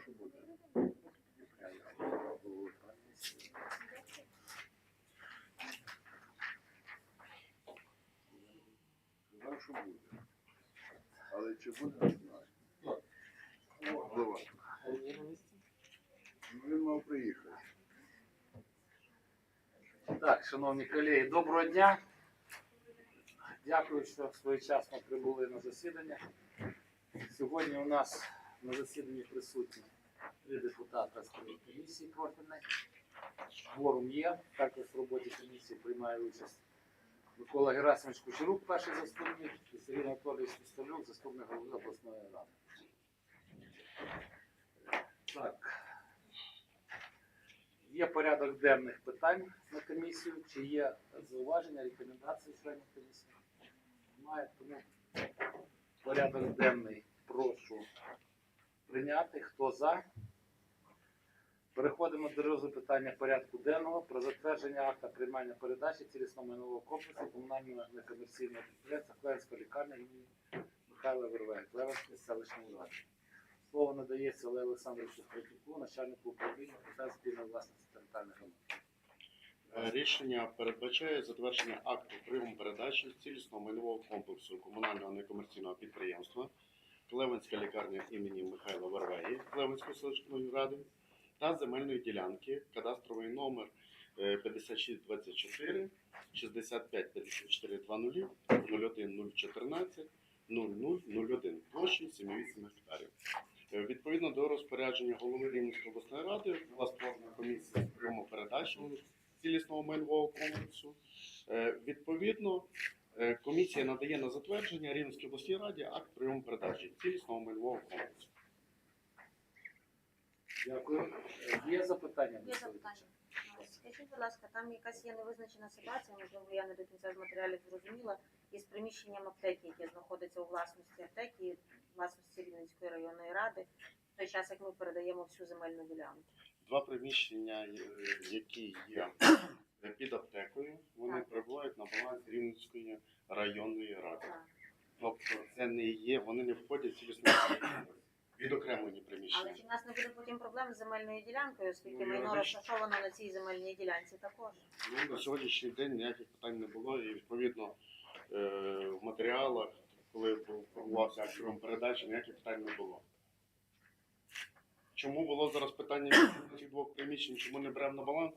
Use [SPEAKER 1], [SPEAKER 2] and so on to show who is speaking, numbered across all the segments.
[SPEAKER 1] що буде. Сказав, що буде. Але чи буде, не знаю. Впливає. Ну, Він мав приїхати.
[SPEAKER 2] Так, шановні колеги, доброго дня. Дякую, що своєчасно прибули на засідання. Сьогодні у нас на засіданні присутні три депутата з комісії профільної. Форум є, також в роботі комісії приймає участь Микола Герасимович Кучерук, перший заступник, і Сергій Анатолійович Пістолюк, заступник голови обласної ради. Так. Є порядок денних питань на комісію, чи є зауваження, рекомендації членів комісії? Немає, тому порядок денний прошу прийняти. Хто за? Переходимо до розгляду питання порядку денного про затвердження акта приймання передачі цілісного майнового комплексу комунального некомерційного підприємства Клевська лікарня імені Михайла Вервея, Клевської селищної ради. Слово надається Олегу Олександровичу Стратюку, начальнику управління питань спільної власності територіальних громад.
[SPEAKER 3] Е, Рішення передбачає затвердження акту прийому передачі цілісного майнового комплексу комунального некомерційного підприємства Клевенська лікарня імені Михайла Вервеї Клевенської селищної ради та земельної ділянки кадастровий номер е, 5624 65 54 20 01 014 0001 площі 78 гектарів. Е, Відповідно до розпорядження голови Рівненської обласної ради була створена комісія з прийому передачі цілісного майнового комплексу. Е, Відповідно, е, комісія надає на затвердження Рівненській обласній раді акт прийому передачі цілісного майнового комплексу.
[SPEAKER 2] Дякую. Є запитання?
[SPEAKER 4] Є запитання. Скажіть, будь ласка, там якась є невизначена ситуація, можливо, я не до кінця з матеріалів зрозуміла, із приміщенням аптеки, яке знаходиться у власності аптеки, власності Рівненської районної ради, в той час, як ми передаємо всю земельну ділянку.
[SPEAKER 3] Два приміщення, е, які є під аптекою, вони
[SPEAKER 4] Так.
[SPEAKER 3] перебувають на балансі Рівненської районної ради. Тобто це не є, вони не входять в комплекс. відокремлені
[SPEAKER 4] Але
[SPEAKER 3] приміщення.
[SPEAKER 4] чи в нас не буде потім проблем з земельною ділянкою, оскільки
[SPEAKER 3] Ну,
[SPEAKER 4] майно розташовано на цій земельній ділянці також?
[SPEAKER 3] Ну, на сьогоднішній день ніяких питань не було, і відповідно е, в матеріалах, коли був формувався акт передачі, ніяких питань не було. Чому було зараз питання цих двох приміщень, чому не беремо на баланс?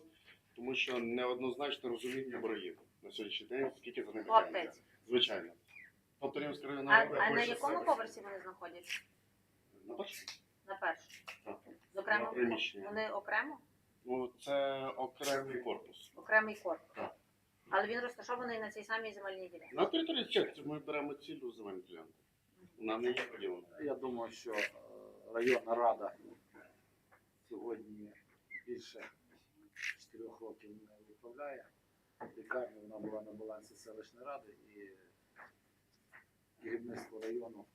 [SPEAKER 3] Тому що неоднозначне розуміння боргів на сьогоднішній день, скільки за них
[SPEAKER 4] У.
[SPEAKER 3] Звичайно. Тобто
[SPEAKER 4] А, а на якому поверсі вони знаходяться?
[SPEAKER 3] На першому.
[SPEAKER 4] На першому.
[SPEAKER 3] Так.
[SPEAKER 4] З окремим
[SPEAKER 3] На.
[SPEAKER 4] Вони окремо?
[SPEAKER 3] Ну, це окремий корпус.
[SPEAKER 4] Окремий корпус.
[SPEAKER 3] Так.
[SPEAKER 4] Але він розташований на цій самій земельній ділянці.
[SPEAKER 3] На території чек ми беремо цілу земельну ділянку. Вона не є поділена.
[SPEAKER 2] Я думаю, що е, районна рада сьогодні більше чотирьох років не виправляє. Лікарня вона була на балансі селищної ради і керівництво району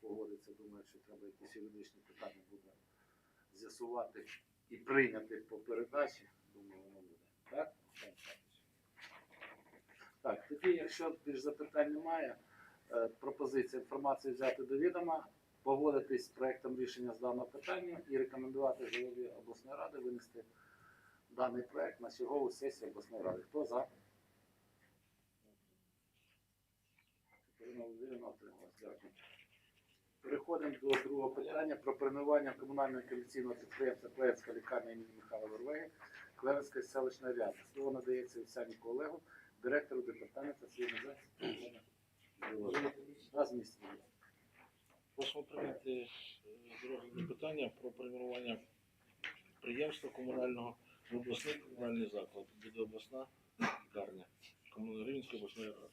[SPEAKER 2] погодиться, думаю, що треба якісь юридичні питання буде з'ясувати і прийняти по передачі. Думаю, воно буде. Так? Так, тоді, якщо більш запитань немає, е, пропозиція інформацію взяти до відома, погодитись з проектом рішення з даного питання і рекомендувати голові обласної ради винести даний проект на чергову сесію обласної ради. Хто за? Переходимо до другого питання про прийменування комунального комерційного підприємства Клевська лікарня імені Михайла Вервеги Клевської селищної ради. Слово надається Овсяніку Олегу, директору департаменту цивільної захисту. Да, з місця.
[SPEAKER 5] Просимо прийняти е, розгляду питання про перейменування підприємства комунального в обласний комунальний заклад. Буде обласна лікарня комунальної Рівненської обласної ради.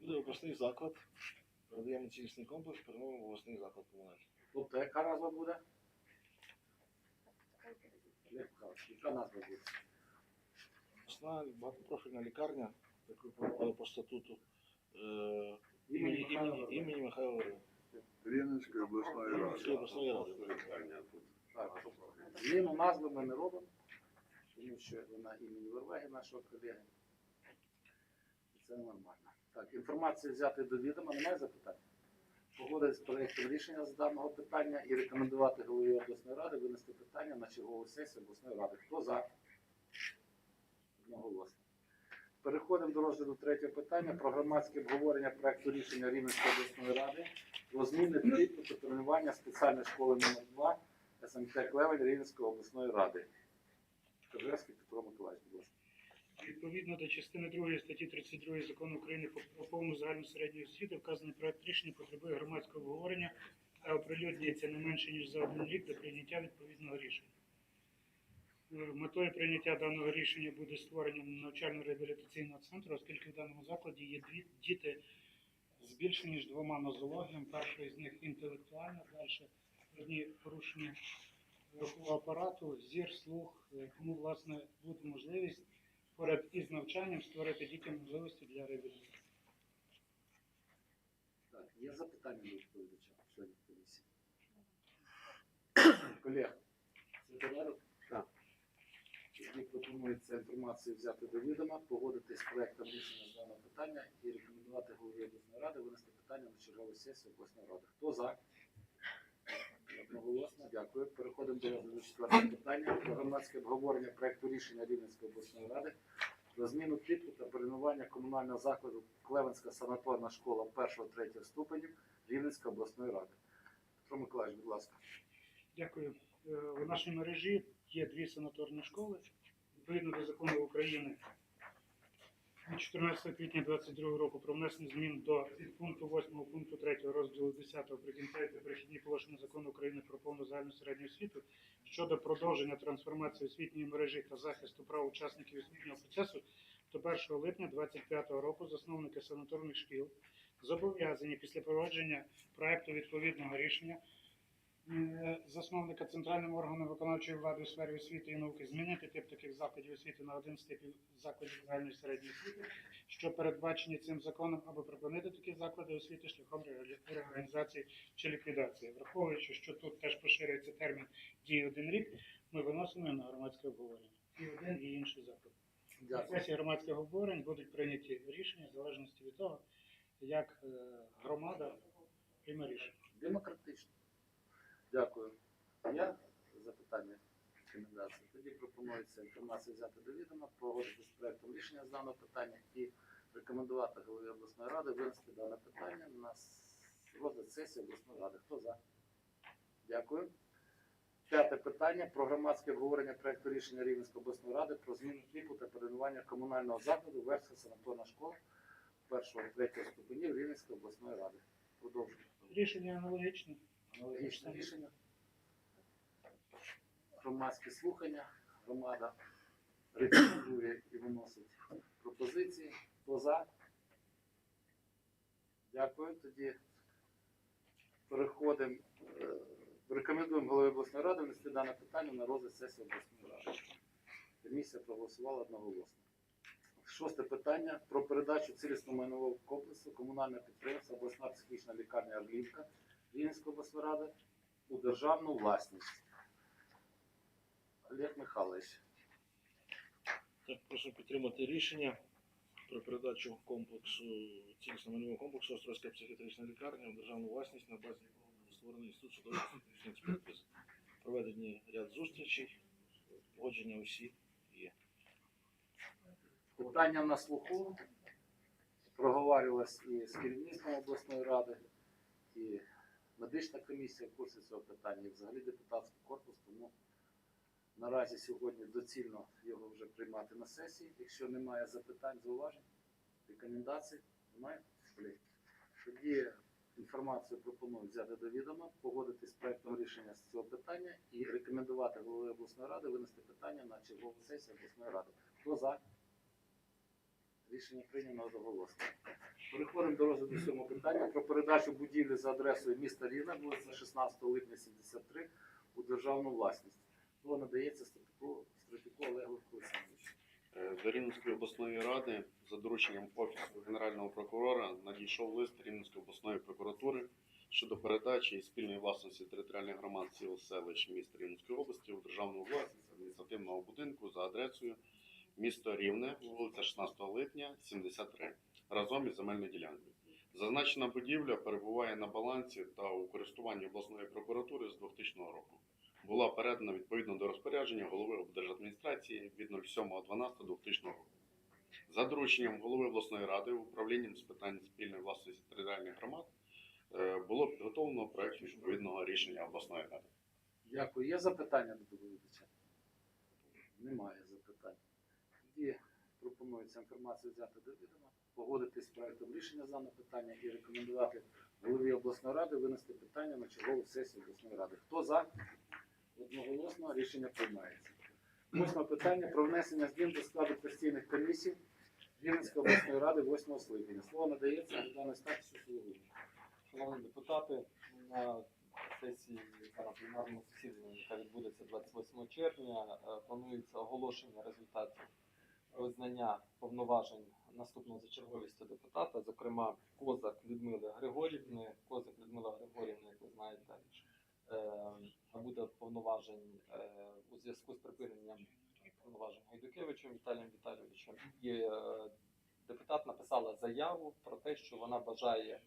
[SPEAKER 5] Буде обласний заклад. Передаємо цілісний комплекс, перейменуємо в обласний заклад комунальний.
[SPEAKER 2] Тобто, яка назва буде? Яка назва буде?
[SPEAKER 5] Обласна багатопрофільна лікарня, по статуту, е,
[SPEAKER 2] Імені
[SPEAKER 5] імені, імені, Михайла Вервеги.
[SPEAKER 1] Рівненської обласної
[SPEAKER 5] Рівненської
[SPEAKER 1] ради.
[SPEAKER 5] обласної ради.
[SPEAKER 2] Так, зміну назви ми не робимо, тому що вона імені Вервегі, нашого колеги. І Це нормально. Так, інформацію взяти до відома, немає запитань? Погодити з проєктом рішення з даного питання і рекомендувати голові обласної ради винести питання на чергову сесію обласної ради. Хто за? Одноголосно. Переходимо до розгляду третього питання про громадське обговорення проекту рішення Рівненської обласної ради про зміни типу та спеціальної школи номер 2 СМТ Клевень Рівненської обласної ради. Кожевський Петро Миколаївич, будь ласка.
[SPEAKER 6] Відповідно до частини 2 статті 32 закону України про повну загальну середню освіту, вказаний проект рішення потребує громадського обговорення та оприлюднюється не менше ніж за один рік до прийняття відповідного рішення. Е, Метою прийняття даного рішення буде створення навчально-реабілітаційного центру, оскільки в даному закладі є дві діти з більше ніж двома нозологіями. Перша з них інтелектуальна, далі одні порушення рухового апарату, зір, слух, е, тому власне буде можливість поряд із навчанням створити дітям можливості для реабілітації.
[SPEAKER 2] Так, є запитання до відповідача, членів комісії? Колег?
[SPEAKER 3] Так.
[SPEAKER 2] Тоді пропонується інформацію взяти до відома, погодити з проектом рішення з даного питання і рекомендувати голові обласної ради винести питання на чергову сесію обласної ради. Хто за? Одноголосно, дякую. Переходимо до розгляду четвертого питання про громадське обговорення проекту рішення Рівненської обласної ради про зміну типу та перейменування комунального закладу Клевенська санаторна школа 1-3 ступенів Рівненської обласної ради. Петро Миколаївич, будь ласка.
[SPEAKER 6] Дякую. Е, У нашій мережі є дві санаторні школи. Відповідно до закону України від 14 квітня 2022 року про внесення змін до пункту 8 пункту 3 розділу 10 прикінцеві та перехідні положення закону України про повну загальну середню освіту щодо продовження трансформації освітньої мережі та захисту прав учасників освітнього процесу до 1 липня 2025 року засновники санаторних шкіл зобов'язані після провадження проекту відповідного рішення засновника центральним органом виконавчої влади у сфері освіти і науки змінити тип таких закладів освіти на один з типів закладів загальної середньої освіти, що передбачені цим законом, або припинити такі заклади освіти шляхом реорганізації чи ліквідації. Враховуючи, що тут теж поширюється термін дії один рік, ми виносимо на громадське обговорення. І один, і інший заклад. На сесії громадських обговорень будуть прийняті рішення в залежності від того, як е, громада прийме рішення.
[SPEAKER 2] Демократично. Дякую. Є запитання, рекомендації? Тоді пропонується інформацію взяти до відома, погодити з проектом рішення з даного питання і рекомендувати голові обласної ради винести дане питання на розгляд сесії обласної ради. Хто за? Дякую. П'яте питання про громадське обговорення проекту рішення Рівненської обласної ради про зміну типу та перейменування комунального закладу Верська санаторна школа першого третього ступенів Рівненської обласної ради. Продовжуємо.
[SPEAKER 6] Рішення аналогічне.
[SPEAKER 2] Аналогічне рішення. Громадські слухання. Громада рекомендує і виносить пропозиції. Хто за? Дякую. Тоді переходимо. е, Рекомендуємо голові обласної ради внести дане питання на розгляд сесії обласної ради. Комісія проголосувала одноголосно. Шосте питання про передачу цілісного майнового комплексу комунального підприємства обласна психічна лікарня Орлівка Рівненської обласної ради у державну власність. Олег Михайлович.
[SPEAKER 5] Так, прошу підтримати рішення про передачу комплексу цілісного майнового комплексу Острозька психіатрична лікарня у державну власність на базі створений інститут судової психічної експертизи. Проведені ряд зустрічей, погодження усі є.
[SPEAKER 2] Питання на слуху. Проговорювалось і з керівництвом обласної ради, і медична комісія в курсі цього питання, і взагалі депутатський корпус. Тому наразі сьогодні доцільно його вже приймати на сесії. Якщо немає запитань, зауважень, рекомендацій, немає? Тоді інформацію пропоную взяти до відома, погодити з проектом рішення з цього питання і рекомендувати голові обласної ради винести питання на чергову сесію обласної ради. Хто за? Рішення прийнято одноголосно. Переходимо до розгляду сьомого питання про передачу будівлі за адресою міста Рівне, вулиця 16 липня 73 у державну власність. Слово надається Стратику Олегу Олександровичу.
[SPEAKER 3] Е, До Рівненської обласної ради за дорученням Офісу Генерального прокурора надійшов лист Рівненської обласної прокуратури щодо передачі спільної власності територіальних громад сіл селищ міст Рівненської області у державну власність адміністративного будинку за адресою місто Рівне, вулиця 16 липня, 73, разом із земельною ділянкою. Зазначена будівля перебуває на балансі та у користуванні обласної прокуратури з 2000 року. Була передана відповідно до розпорядження голови облдержадміністрації від 07.12.2000 року. За дорученням голови обласної ради управлінням з питань спільної власності територіальних громад е, було підготовлено проект відповідного рішення обласної ради.
[SPEAKER 2] Дякую. Є запитання до доповідача? Немає пропонується інформацію взяти до відома, погодитись з проектом рішення за дане питання і рекомендувати голові обласної ради винести питання на чергову сесію обласної ради. Хто за? Одноголосно рішення приймається. Восьме питання про внесення змін до складу постійних комісій Рівненської обласної ради 8 скликання. Слово надається Богдану Статусу Сологубу.
[SPEAKER 7] Шановні депутати, на сесії на пленарному засіданні, яка відбудеться 28 червня, е, планується оголошення результатів визнання повноважень наступного за черговістю депутата, зокрема Козак Людмили Григорівни. Козак Людмила Григорівна, як ви знаєте, е, набуде повноважень е, у зв'язку з припиненням повноважень Гайдукевичем Віталієм Віталійовичем. І е, депутат написала заяву про те, що вона бажає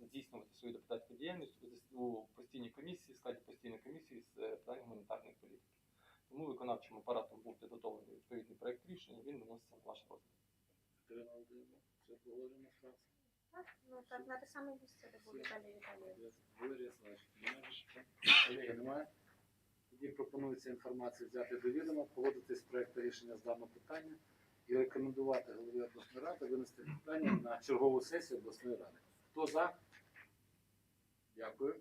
[SPEAKER 7] здійснювати свою депутатську діяльність у постійній комісії, складі постійної комісії з питань гуманітарної політики. Тому виконавчим апаратом був підготовлений відповідний проект рішення. Він виноситься на ваш розгляд.
[SPEAKER 2] Це погоджено з?
[SPEAKER 4] Так, ну так, на те саме місце, де був Віталій Віталійович.
[SPEAKER 2] Колеги, немає? Тоді пропонується інформацію взяти до відома, погодити з проекту рішення з даного питання і рекомендувати голові обласної ради винести питання на чергову сесію обласної ради. Хто за? Дякую.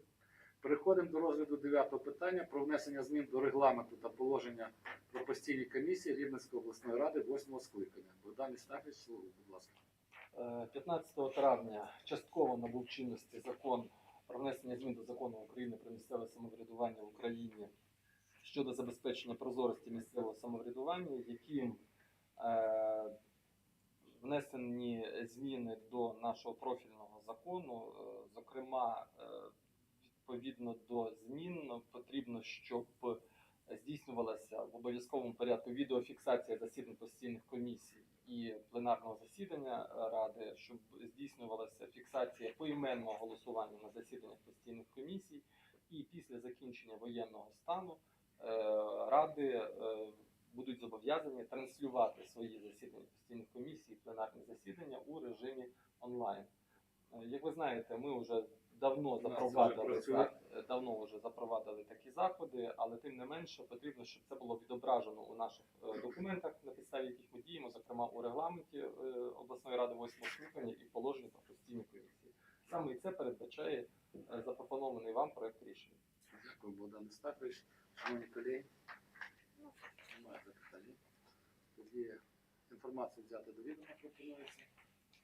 [SPEAKER 2] Переходимо до розгляду дев'ятого питання про внесення змін до регламенту та положення про постійні комісії Рівненської обласної ради 8 скликання. Богдан Істафіч, слово, будь ласка.
[SPEAKER 7] Е, 15 травня частково набув чинності закон про внесення змін до закону України про місцеве самоврядування в Україні щодо забезпечення прозорості місцевого самоврядування, яким е, внесені зміни до нашого профільного закону. Е, Зокрема, е, відповідно до змін потрібно, щоб здійснювалася в обов'язковому порядку відеофіксація засідань постійних комісій і пленарного засідання е, ради, щоб здійснювалася фіксація поіменного голосування на засіданнях постійних комісій, і після закінчення воєнного стану е, ради е, будуть зобов'язані транслювати свої засідання постійних комісій, пленарні засідання у режимі онлайн. Е, Як ви знаєте, ми вже давно запровадили давно вже запровадили такі заходи, але тим не менше потрібно, щоб це було відображено у наших е, документах, на підставі яких ми діємо, зокрема у регламенті е, обласної ради 8 скликання і положення про постійні комісії. Саме і це передбачає е, запропонований вам проект рішення.
[SPEAKER 2] Дякую, Богдан Остапович. Шановні колеги, немає запитань. Тоді інформацію взяти до відома пропонується,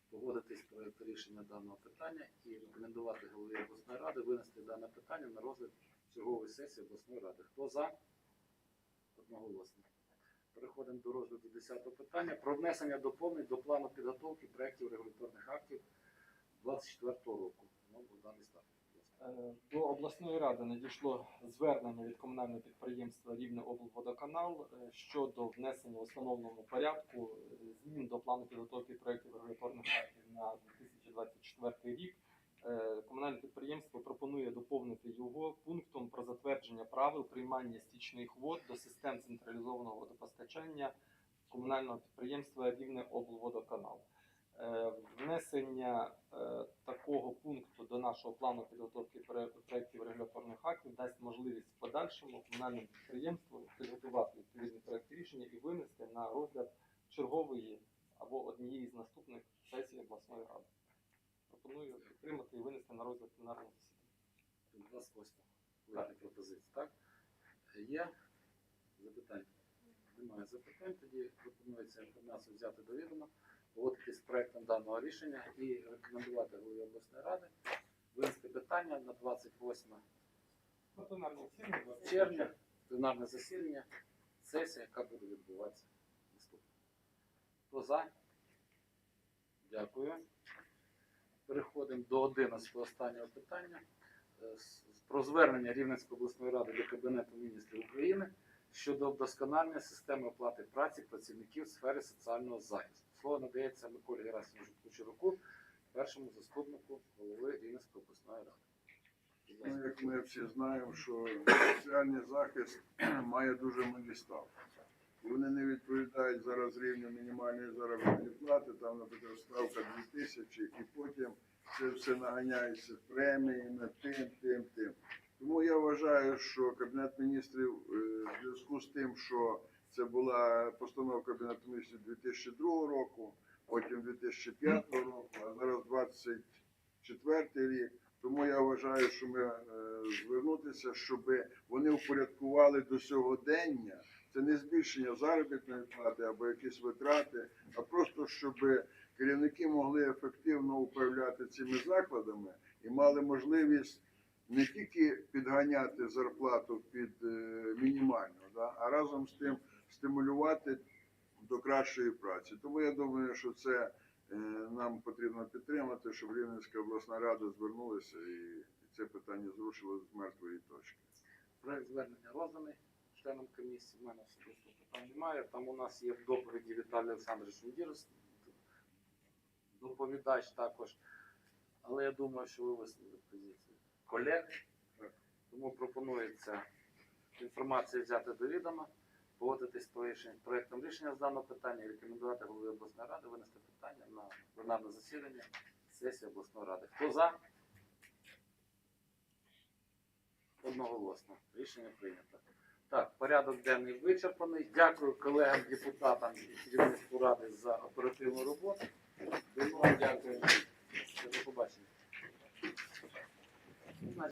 [SPEAKER 2] погодитись проєкт рішення даного питання і рекомендувати голові обласної ради винести дане питання на розгляд чергової сесії обласної ради. Хто за? Одноголосно. Переходимо до розгляду 10 питання про внесення доповнень до плану підготовки проєктів регуляторних актів 24 року. Ну, Богдан.
[SPEAKER 7] Е, До обласної ради надійшло звернення від комунального підприємства Рівне облводоканал е, щодо внесення в установленому порядку е, змін до плану підготовки проєктів регуляторних актів на 2024 рік. Е, Комунальне підприємство пропонує доповнити його пунктом про затвердження правил приймання стічних вод до систем централізованого водопостачання комунального підприємства Рівне облводоканал. Е, Внесення е, такого пункту до нашого плану підготовки проєктів регуляторних актів дасть можливість в подальшому комунальному підприємству підготувати відповідний проєкт рішення і винести на розгляд чергової або однієї з наступних сесій обласної ради. Пропоную підтримати і винести на розгляд пленарного засідання.
[SPEAKER 2] 28 великі пропозиції, так? Є запитання? Немає запитань, тоді пропонується інформацію взяти до відома, погодити з проектом даного рішення і рекомендувати голові обласної ради винести питання на 28
[SPEAKER 7] На пленарне засідання 28
[SPEAKER 2] червня, пленарне засідання, сесія, яка буде відбуватися наступно. Хто за? Дякую. Переходимо до 11 останнього питання е, про звернення Рівненської обласної ради до Кабінету міністрів України щодо вдосконалення системи оплати праці працівників в сфері соціального захисту. Слово надається Миколі Герасимовичу Кучеруку, першому заступнику голови Рівненської обласної ради.
[SPEAKER 1] Ну, як ми всі знаємо, що соціальний захист має дуже малі ставки. Вони не відповідають зараз рівню мінімальної заробітної плати, там, наприклад, ставка 2 тисячі, і потім це все наганяється преміями, тим, тим, тим. Тому я вважаю, що Кабінет міністрів е, в зв'язку з тим, що це була постанова Кабінету міністрів 2002 року, потім 2005 року, а зараз 24 рік. Тому я вважаю, що ми е, звернутися, щоб вони упорядкували до сьогодення. Це не збільшення заробітної плати або якісь витрати, а просто щоб керівники могли ефективно управляти цими закладами і мали можливість не тільки підганяти зарплату під е, мінімальну, да, а разом з тим стимулювати до кращої праці. Тому я думаю, що це е, нам потрібно підтримати, щоб Рівненська обласна рада звернулася і це питання зрушило з мертвої точки.
[SPEAKER 2] Проект звернення розданий членам комісії. У мене особисто питань немає. Там у нас є в доповіді Віталій Олександрович Мудірос, доповідач також. Але я думаю, що ви висловили позицію колег. Тому пропонується інформацію взяти до відома, погодитись з проєктом- рішення з даного питання і рекомендувати голові обласної ради винести питання на пленарне засідання сесії обласної ради. Хто за? Одноголосно. Рішення прийнято. Так, порядок денний вичерпаний. Дякую колегам депутатам керівництву ради за оперативну роботу. Дякую. До побачення.